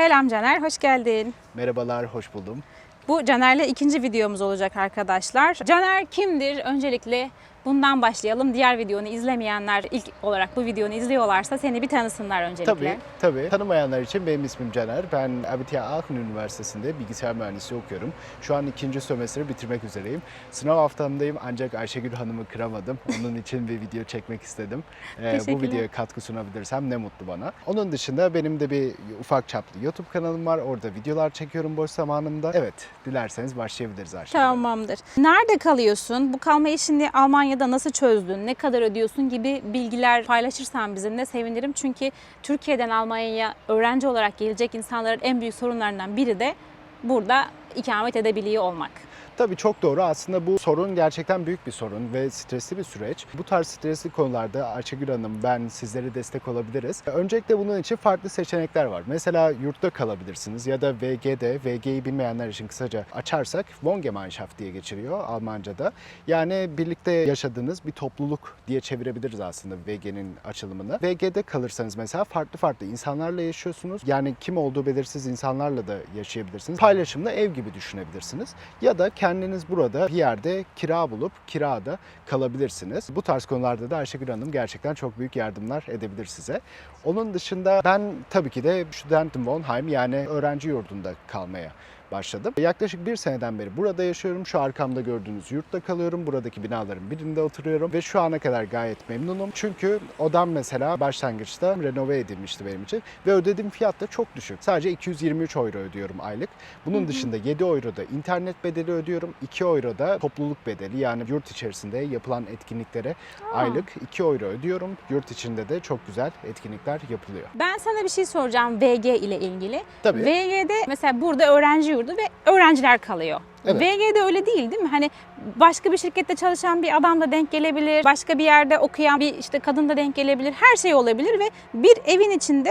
Selam Caner, hoş geldin. Merhabalar, hoş buldum. Bu Caner'le ikinci videomuz olacak arkadaşlar. Caner kimdir? Öncelikle bundan başlayalım. Diğer videonu izlemeyenler ilk olarak bu videonu izliyorlarsa seni bir tanısınlar öncelikle. Tabii, tabii. Tanımayanlar için benim ismim Caner. Ben Abitia Aachen Üniversitesi'nde bilgisayar mühendisliği okuyorum. Şu an ikinci sömestri bitirmek üzereyim. Sınav haftamdayım ancak Ayşegül Hanım'ı kıramadım. Onun için bir video çekmek istedim. Ee, bu videoya katkı sunabilirsem ne mutlu bana. Onun dışında benim de bir ufak çaplı YouTube kanalım var. Orada videolar çekiyorum boş zamanımda. Evet, dilerseniz başlayabiliriz Ayşegül. Tamamdır. Nerede kalıyorsun? Bu kalma işini Almanya'da nasıl çözdün? Ne kadar ödüyorsun gibi bilgiler paylaşırsan bizimle sevinirim. Çünkü Türkiye'den Almanya'ya öğrenci olarak gelecek insanların en büyük sorunlarından biri de burada ikamet edebiliyor olmak. Tabii çok doğru. Aslında bu sorun gerçekten büyük bir sorun ve stresli bir süreç. Bu tarz stresli konularda Ayşegül Hanım, ben sizlere destek olabiliriz. Öncelikle bunun için farklı seçenekler var. Mesela yurtta kalabilirsiniz ya da VG'de, VG'yi bilmeyenler için kısaca açarsak Wohngemeinschaft diye geçiriyor Almanca'da. Yani birlikte yaşadığınız bir topluluk diye çevirebiliriz aslında VG'nin açılımını. VG'de kalırsanız mesela farklı farklı insanlarla yaşıyorsunuz. Yani kim olduğu belirsiz insanlarla da yaşayabilirsiniz. Paylaşımlı ev gibi düşünebilirsiniz. Ya da kendiniz burada bir yerde kira bulup kirada kalabilirsiniz. Bu tarz konularda da Ayşegül Hanım gerçekten çok büyük yardımlar edebilir size. Onun dışında ben tabii ki de Studentenwohnheim yani öğrenci yurdunda kalmaya başladım. Yaklaşık bir seneden beri burada yaşıyorum. Şu arkamda gördüğünüz yurtta kalıyorum. Buradaki binaların birinde oturuyorum ve şu ana kadar gayet memnunum. Çünkü odam mesela başlangıçta renove edilmişti benim için ve ödediğim fiyat da çok düşük. Sadece 223 euro ödüyorum aylık. Bunun dışında 7 euro da internet bedeli ödüyorum. 2 euro da topluluk bedeli yani yurt içerisinde yapılan etkinliklere aylık 2 euro ödüyorum. Yurt içinde de çok güzel etkinlikler yapılıyor. Ben sana bir şey soracağım VG ile ilgili. Tabii. VG'de mesela burada öğrenci yurdu ve öğrenciler kalıyor. Evet. VG'de öyle değil değil mi? Hani başka bir şirkette çalışan bir adam da denk gelebilir. Başka bir yerde okuyan bir işte kadın da denk gelebilir. Her şey olabilir ve bir evin içinde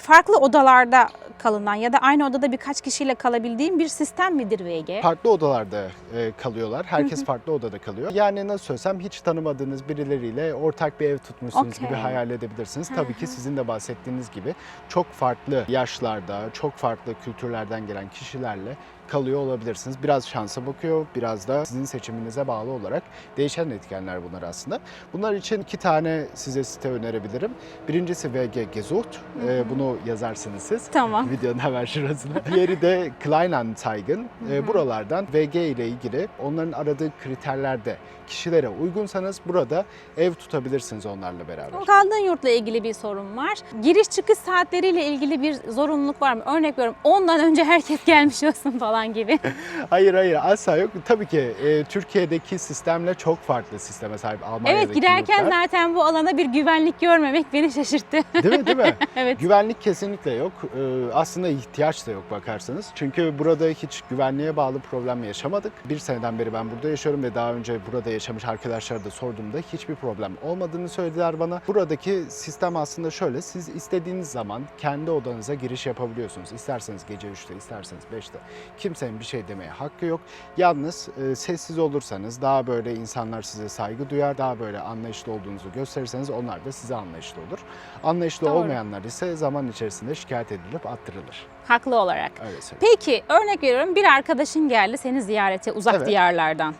farklı odalarda kalınan ya da aynı odada birkaç kişiyle kalabildiğim bir sistem midir VG? Farklı odalarda e, kalıyorlar. Herkes farklı odada kalıyor. Yani nasıl söylesem hiç tanımadığınız birileriyle ortak bir ev tutmuşsunuz Okey. gibi hayal edebilirsiniz. Tabii ki sizin de bahsettiğiniz gibi çok farklı yaşlarda, çok farklı kültürlerden gelen kişilerle kalıyor olabilirsiniz. Biraz şansa bakıyor, biraz da sizin seçiminize bağlı olarak değişen etkenler bunlar aslında. Bunlar için iki tane size site önerebilirim. Birincisi VG Gesucht. E, bunu yazarsınız siz. Tamam. Videonun hemen şurasına. Diğeri de Kleinanzeigen. Ee, buralardan VG ile ilgili onların aradığı kriterlerde kişilere uygunsanız burada ev tutabilirsiniz onlarla beraber. Kaldığın yurtla ilgili bir sorun var. Giriş çıkış saatleriyle ilgili bir zorunluluk var mı? Örnek veriyorum ondan önce herkes gelmiş olsun falan gibi. Hayır hayır asla yok. Tabii ki e, Türkiye'deki sistemle çok farklı sisteme sahip Almanya'daki evet girerken yurtlar. zaten bu alana bir güvenlik görmemek beni şaşırttı. Değil mi değil mi? evet. Güvenlik kesinlikle yok. Ee, Aslında ihtiyaç da yok bakarsanız. Çünkü burada hiç güvenliğe bağlı problem yaşamadık. Bir seneden beri ben burada yaşıyorum ve daha önce burada yaşamış arkadaşlara da sorduğumda hiçbir problem olmadığını söylediler bana. Buradaki sistem aslında şöyle. Siz istediğiniz zaman kendi odanıza giriş yapabiliyorsunuz. İsterseniz gece 3'te, isterseniz 5'te. Kimsenin bir şey demeye hakkı yok. Yalnız e, sessiz olursanız, daha böyle insanlar size saygı duyar, daha böyle anlayışlı olduğunuzu gösterirseniz onlar da size anlayışlı olur. Anlayışlı Doğru. olmayanlar ise zaman içerisinde şikayet edilip attırılır. Haklı olarak. Öyle söyleyeyim. Peki örnek veriyorum bir arkadaşın geldi seni ziyarete uzak Evet. diyarlardan.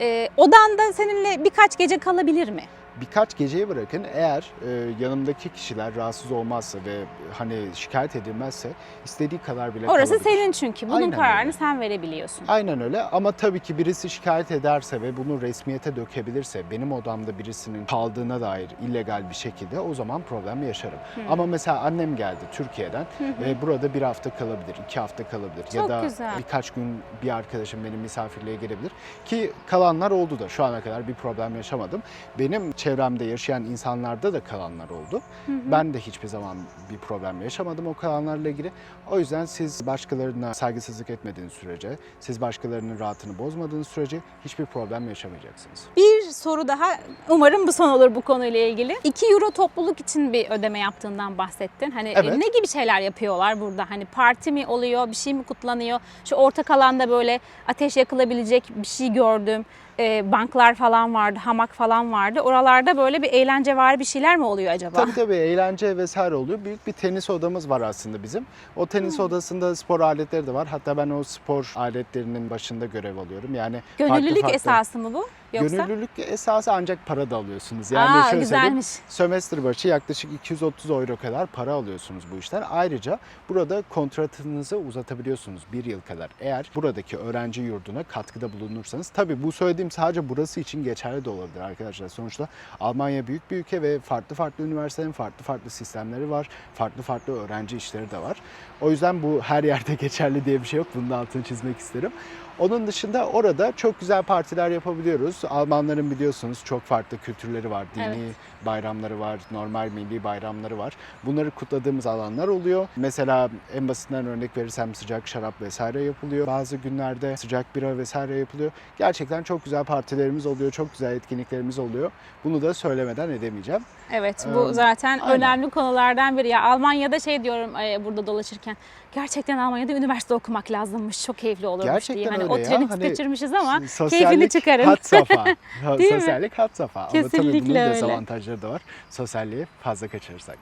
Ee, odanda seninle birkaç gece kalabilir mi? Birkaç geceyi bırakın eğer e, yanımdaki kişiler rahatsız olmazsa ve hani şikayet edilmezse istediği kadar bile Orası kalabilir. senin çünkü. Bunun Aynen kararını öyle. sen verebiliyorsun. Aynen öyle ama tabii ki birisi şikayet ederse ve bunu resmiyete dökebilirse benim odamda birisinin kaldığına dair illegal bir şekilde o zaman problem yaşarım. Ama mesela annem geldi Türkiye'den ve burada bir hafta kalabilir, iki hafta kalabilir ya Çok da güzel. birkaç gün bir arkadaşım benim misafirliğe gelebilir ki kalanlar oldu da şu ana kadar bir problem yaşamadım. Benim çevremde yaşayan insanlarda da kalanlar oldu. Ben de hiçbir zaman bir problem yaşamadım o kalanlarla ilgili. O yüzden siz başkalarına saygısızlık etmediğiniz sürece, siz başkalarının rahatını bozmadığınız sürece hiçbir problem yaşamayacaksınız. Bir soru daha. Umarım bu son olur bu konuyla ilgili. 2 euro topluluk için bir ödeme yaptığından bahsettin. Hani Evet. ne gibi şeyler yapıyorlar burada? Hani parti mi oluyor, bir şey mi kutlanıyor? Şu ortak alanda böyle ateş yakılabilecek bir şey gördüm. Ee, banklar falan vardı, hamak falan vardı. Oralarda böyle bir eğlence var bir şeyler mi oluyor acaba? Tabii tabii eğlence vesaire oluyor. Büyük bir tenis odamız var aslında bizim. O tenis odasında spor aletleri de var. Hatta ben o spor aletlerinin başında görev alıyorum. Yani farklı Gönüllülük farklı- esası mı bu? Yoksa? Gönüllülük esası ancak para da alıyorsunuz. Yani Aa, şöyle güzelmiş. sömestr başı yaklaşık 230 euro kadar para alıyorsunuz bu işten. Ayrıca burada kontratınızı uzatabiliyorsunuz bir yıl kadar. Eğer buradaki öğrenci yurduna katkıda bulunursanız. Tabii bu söylediğim sadece burası için geçerli de olabilir arkadaşlar. Sonuçta Almanya büyük bir ülke ve farklı farklı üniversitelerin farklı farklı sistemleri var. Farklı farklı öğrenci işleri de var. O yüzden bu her yerde geçerli diye bir şey yok. Bunun altını çizmek isterim. Onun dışında orada çok güzel partiler yapabiliyoruz. Almanların biliyorsunuz çok farklı kültürleri var. Dini Evet. bayramları var, normal milli bayramları var. Bunları kutladığımız alanlar oluyor. Mesela en basitinden örnek verirsem sıcak şarap vesaire yapılıyor. Bazı günlerde sıcak bira vesaire yapılıyor. Gerçekten çok güzel partilerimiz oluyor, çok güzel etkinliklerimiz oluyor. Bunu da söylemeden edemeyeceğim. Evet bu Ee, zaten aynen. önemli konulardan biri. Ya Almanya'da şey diyorum burada dolaşırken gerçekten Almanya'da üniversite okumak lazımmış. Çok keyifli olurmuş Gerçekten diye. Hani öyle o ya. treni Hani kaçırmışız ama Sosyallik keyfini çıkarın. Safha. Değil mi? Sosyallik had safha. Ama tabii Kesinlikle bunun öyle. dezavantajları da var. Sosyalliği fazla kaçırırsak.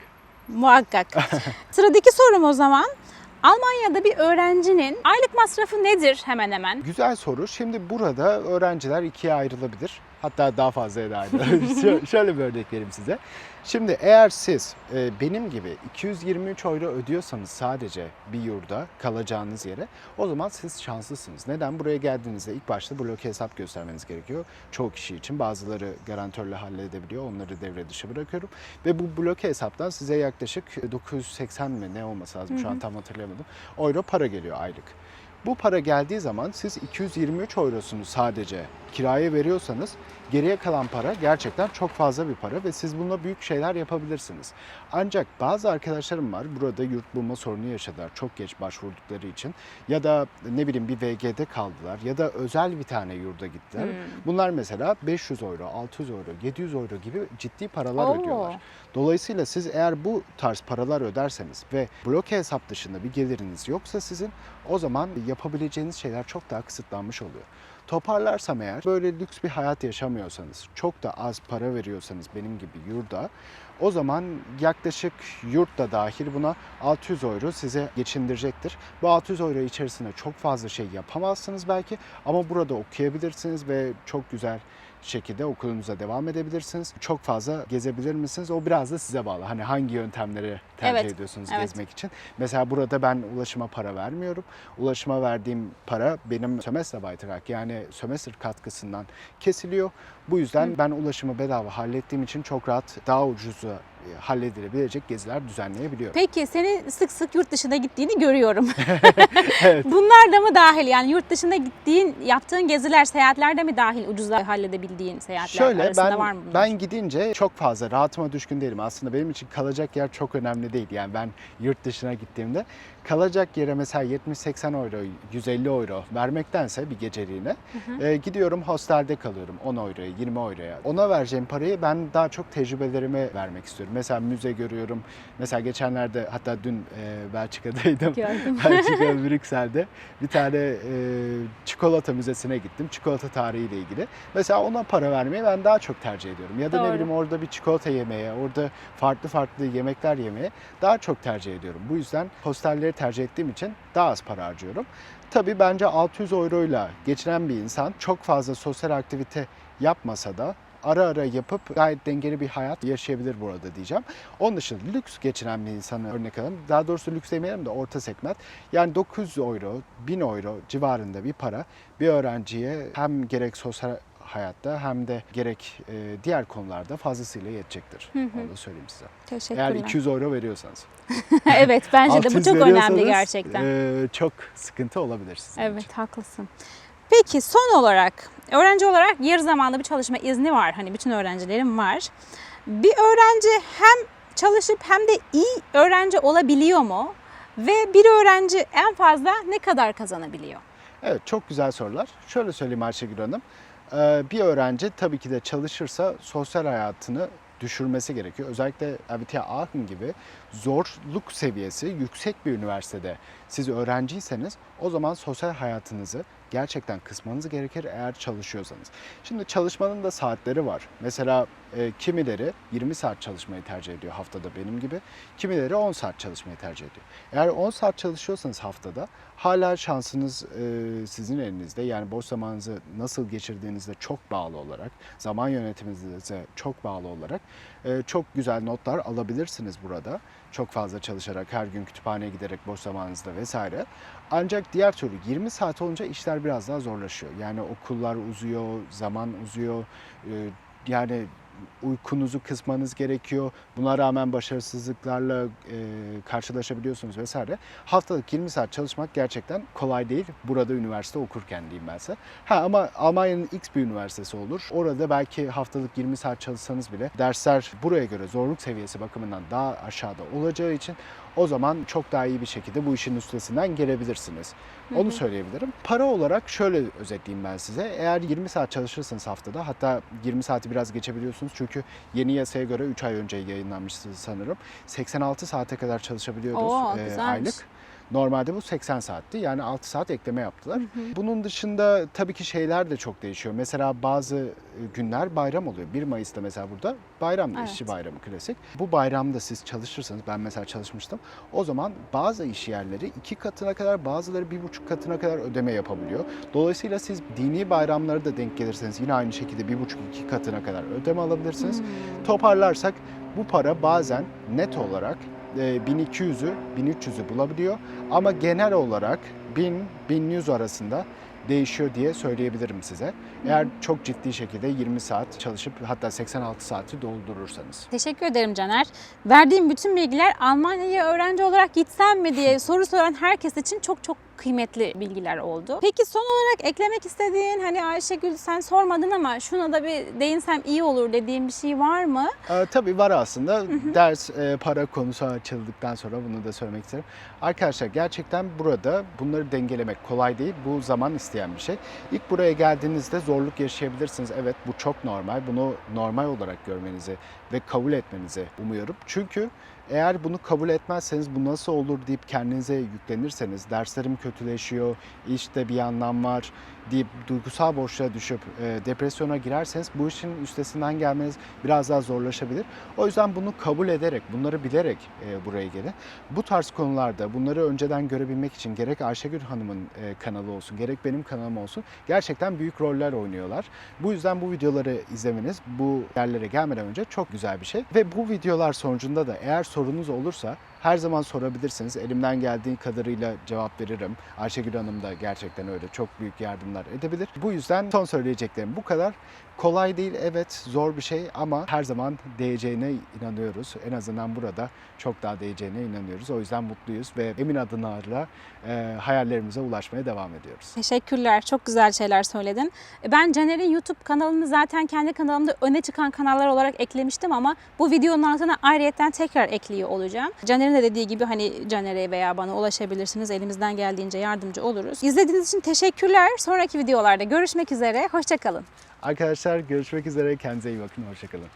muhakkak. Sıradaki sorum o zaman. Almanya'da bir öğrencinin aylık masrafı nedir hemen hemen? Güzel soru. Şimdi burada öğrenciler ikiye ayrılabilir. Hatta daha fazla. Şö- Şöyle bir örnek vereyim size. Şimdi eğer siz e, benim gibi 223 euro ödüyorsanız sadece bir yurda kalacağınız yere o zaman siz şanslısınız. Neden? Buraya geldiğinizde ilk başta bloke hesap göstermeniz gerekiyor. Çoğu kişi için bazıları garantörle halledebiliyor. Onları devre dışı bırakıyorum. Ve bu bloke hesaptan size yaklaşık 980 mi ne olması lazım şu an tam hatırlayamadım. Euro para geliyor aylık. Bu para geldiği zaman siz 223 eurosunu sadece kiraya veriyorsanız geriye kalan para gerçekten çok fazla bir para ve siz bununla büyük şeyler yapabilirsiniz. Ancak bazı arkadaşlarım var burada yurt bulma sorunu yaşadılar çok geç başvurdukları için ya da ne bileyim bir VG'de kaldılar ya da özel bir tane yurda gittiler. Bunlar mesela 500 euro, 600 euro, 700 euro gibi ciddi paralar Oo. ödüyorlar. Dolayısıyla siz eğer bu tarz paralar öderseniz ve bloke hesap dışında bir geliriniz yoksa sizin o zaman yapabileceğiniz şeyler çok daha kısıtlanmış oluyor. Toparlarsam eğer böyle lüks bir hayat yaşamıyorsanız, çok da az para veriyorsanız benim gibi yurda o zaman yaklaşık yurt da dahil buna 600 euro size geçindirecektir. Bu 600 euro içerisinde çok fazla şey yapamazsınız belki ama burada okuyabilirsiniz ve çok güzel şekilde okulunuza devam edebilirsiniz. Çok fazla gezebilir misiniz? O biraz da size bağlı. Hani hangi yöntemleri tercih Evet, ediyorsunuz evet. gezmek için? Mesela burada ben ulaşıma para vermiyorum. Ulaşıma verdiğim para benim sömestr baytrak yani sömestr katkısından kesiliyor. Bu yüzden ben ulaşımı bedava hallettiğim için çok rahat daha ucuza e, halledilebilecek geziler düzenleyebiliyorum. Peki seni sık sık yurt dışına gittiğini görüyorum. Evet. Bunlar da mı dahil? Yani yurt dışına gittiğin, yaptığın geziler, seyahatler de mi dahil ucuza halledebildiğin seyahatler Şöyle arasında ben var mı bunlar? ben gidince çok fazla rahatıma düşkün değilim. Aslında benim için kalacak yer çok önemli değil. Yani ben yurt dışına gittiğimde kalacak yere mesela 70-80 euro, 150 euro vermektense bir geceliğine e, gidiyorum hostelde kalıyorum 10 euroya, 20 euroya. Ona vereceğim parayı ben daha çok tecrübelerime vermek istiyorum. Mesela müze görüyorum. Mesela geçenlerde hatta dün e, Belçika'daydım. Gördüm. Belçika, Brüksel'de bir tane e, çikolata müzesine gittim. Çikolata tarihiyle ilgili. Mesela ona para vermeyi ben daha çok tercih ediyorum. Ya da Doğru. ne bileyim orada bir çikolata yemeye, orada farklı farklı yemekler yemeye daha çok tercih ediyorum. Bu yüzden hostelleri tercih ettiğim için daha az para harcıyorum. Tabii bence 600 euroyla geçinen bir insan çok fazla sosyal aktivite yapmasa da ara ara yapıp gayet dengeli bir hayat yaşayabilir burada diyeceğim. Onun dışında lüks geçinen bir insanı örnek alalım. Daha doğrusu lüks demeyelim de orta segment. Yani 900 euro, 1000 euro civarında bir para bir öğrenciye hem gerek sosyal hayatta hem de gerek e, diğer konularda fazlasıyla yetecektir. Onu da söyleyeyim size. Teşekkürler. Eğer 200 euro veriyorsanız. evet bence de bu 600 çok önemli gerçekten. e, çok sıkıntı olabilir sizin için. Evet haklısın. Peki son olarak öğrenci olarak yarı zamanlı bir çalışma izni var. Hani bütün öğrencilerim var. Bir öğrenci hem çalışıp hem de iyi öğrenci olabiliyor mu? Ve bir öğrenci en fazla ne kadar kazanabiliyor? Evet çok güzel sorular. Şöyle söyleyeyim Ayşegül Hanım. Ee, bir öğrenci tabii ki de çalışırsa sosyal hayatını düşürmesi gerekiyor. Özellikle RWTH Aachen gibi zorluk seviyesi yüksek bir üniversitede siz öğrenciyseniz o zaman sosyal hayatınızı gerçekten kısmanız gerekir eğer çalışıyorsanız. Şimdi çalışmanın da saatleri var. Mesela e, kimileri 20 saat çalışmayı tercih ediyor haftada benim gibi. Kimileri 10 saat çalışmayı tercih ediyor. Eğer 10 saat çalışıyorsanız haftada hala şansınız e, sizin elinizde. Yani boş zamanınızı nasıl geçirdiğinizde çok bağlı olarak, zaman yönetiminize çok bağlı olarak e, çok güzel notlar alabilirsiniz burada. Çok fazla çalışarak, her gün kütüphaneye giderek boş zamanınızda vesaire. Ancak diğer türlü 20 saat olunca işler biraz daha zorlaşıyor. Yani okullar uzuyor, zaman uzuyor. E, yani uykunuzu kısmanız gerekiyor. Buna rağmen başarısızlıklarla e, karşılaşabiliyorsunuz vesaire. Haftalık 20 saat çalışmak gerçekten kolay değil. Burada üniversite okurken diyeyim ben size. Ha ama Almanya'nın X bir üniversitesi olur. Orada belki haftalık 20 saat çalışsanız bile dersler buraya göre zorluk seviyesi bakımından daha aşağıda olacağı için o zaman çok daha iyi bir şekilde bu işin üstesinden gelebilirsiniz. Onu söyleyebilirim. Para olarak şöyle özetleyeyim ben size. Eğer 20 saat çalışırsanız haftada hatta 20 saati biraz geçebiliyorsunuz çünkü yeni yasaya göre 3 ay önce yayınlanmıştı sanırım. 86 saate kadar çalışabiliyoruz Oo, e, aylık. Normalde bu 80 saatti. Yani 6 saat ekleme yaptılar. Bunun dışında tabii ki şeyler de çok değişiyor. Mesela bazı e, günler bayram oluyor. 1 Mayıs'ta mesela burada bayram, Evet. işçi bayramı klasik. Bu bayramda siz çalışırsanız, ben mesela çalışmıştım. O zaman bazı iş yerleri iki katına kadar, bazıları bir buçuk katına kadar ödeme yapabiliyor. Dolayısıyla siz dini bayramlara da denk gelirseniz yine aynı şekilde bir buçuk iki katına kadar ödeme alabilirsiniz. Hmm. Toparlarsak bu para bazen net olarak 1200'ü 1300'ü bulabiliyor ama genel olarak 1000-1100 arasında değişiyor diye söyleyebilirim size. Eğer çok ciddi şekilde 20 saat çalışıp hatta 86 saati doldurursanız. Teşekkür ederim Caner. Verdiğim bütün bilgiler Almanya'ya öğrenci olarak gitsem mi diye soru soran herkes için çok çok kıymetli bilgiler oldu. Peki son olarak eklemek istediğin hani Ayşegül sen sormadın ama şuna da bir değinsem iyi olur dediğin bir şey var mı? Ee, tabii var aslında. Ders e, para konusu açıldıktan sonra bunu da söylemek isterim. Arkadaşlar gerçekten burada bunları dengelemek kolay değil. Bu zaman isteyen bir şey. İlk buraya geldiğinizde zorluk yaşayabilirsiniz. Evet bu çok normal. Bunu normal olarak görmenizi ve kabul etmenizi umuyorum. Çünkü eğer bunu kabul etmezseniz bu nasıl olur deyip kendinize yüklenirseniz derslerim kötüleşiyor, işte bir yandan var deyip duygusal boşluğa düşüp e, depresyona girerseniz bu işin üstesinden gelmeniz biraz daha zorlaşabilir. O yüzden bunu kabul ederek, bunları bilerek e, buraya gelin. Bu tarz konularda bunları önceden görebilmek için gerek Ayşegül Hanım'ın e, kanalı olsun, gerek benim kanalım olsun gerçekten büyük roller oynuyorlar. Bu yüzden bu videoları izlemeniz bu yerlere gelmeden önce çok güzel bir şey. Ve bu videolar sonucunda da eğer sorunuz olursa her zaman sorabilirsiniz. Elimden geldiği kadarıyla cevap veririm. Ayşegül Hanım da gerçekten öyle çok büyük yardımlar edebilir. Bu yüzden son söyleyeceklerim bu kadar. Kolay değil evet zor bir şey ama her zaman değeceğine inanıyoruz. En azından burada çok daha değeceğine inanıyoruz. O yüzden mutluyuz ve emin adımlarla e, hayallerimize ulaşmaya devam ediyoruz. Teşekkürler. Çok güzel şeyler söyledin. E, Ben Caner'in YouTube kanalını zaten kendi kanalımda öne çıkan kanallar olarak eklemiştim ama bu videonun altına ayrıyetten tekrar ekliyor olacağım. Caner'in de dediği gibi hani Caner'e veya bana ulaşabilirsiniz. Elimizden geldiğince yardımcı oluruz. İzlediğiniz için teşekkürler. Sonraki videolarda görüşmek üzere. Hoşçakalın. Arkadaşlar görüşmek üzere. Kendinize iyi bakın. Hoşçakalın.